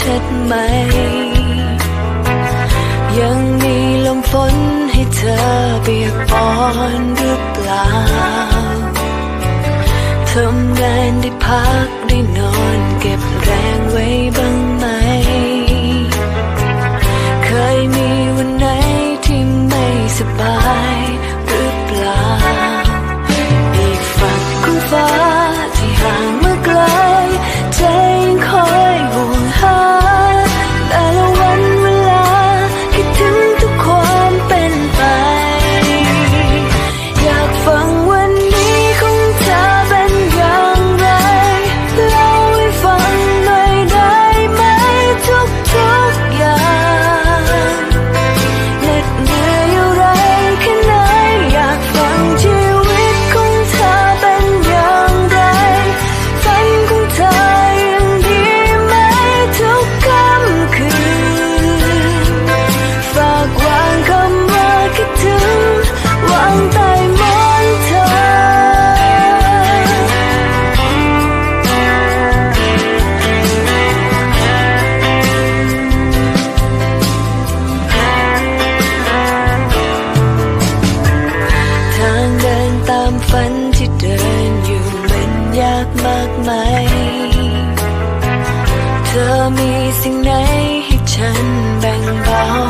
ชัดไหม ยังมีลมฝนให้เธอเปียกปอนหรือเปล่าทำงานได้พักได้นอนเก็บแรงไว้บ้างไหม กมากมายเธอมีสิ่งไหนให้ฉันแบ่งเบา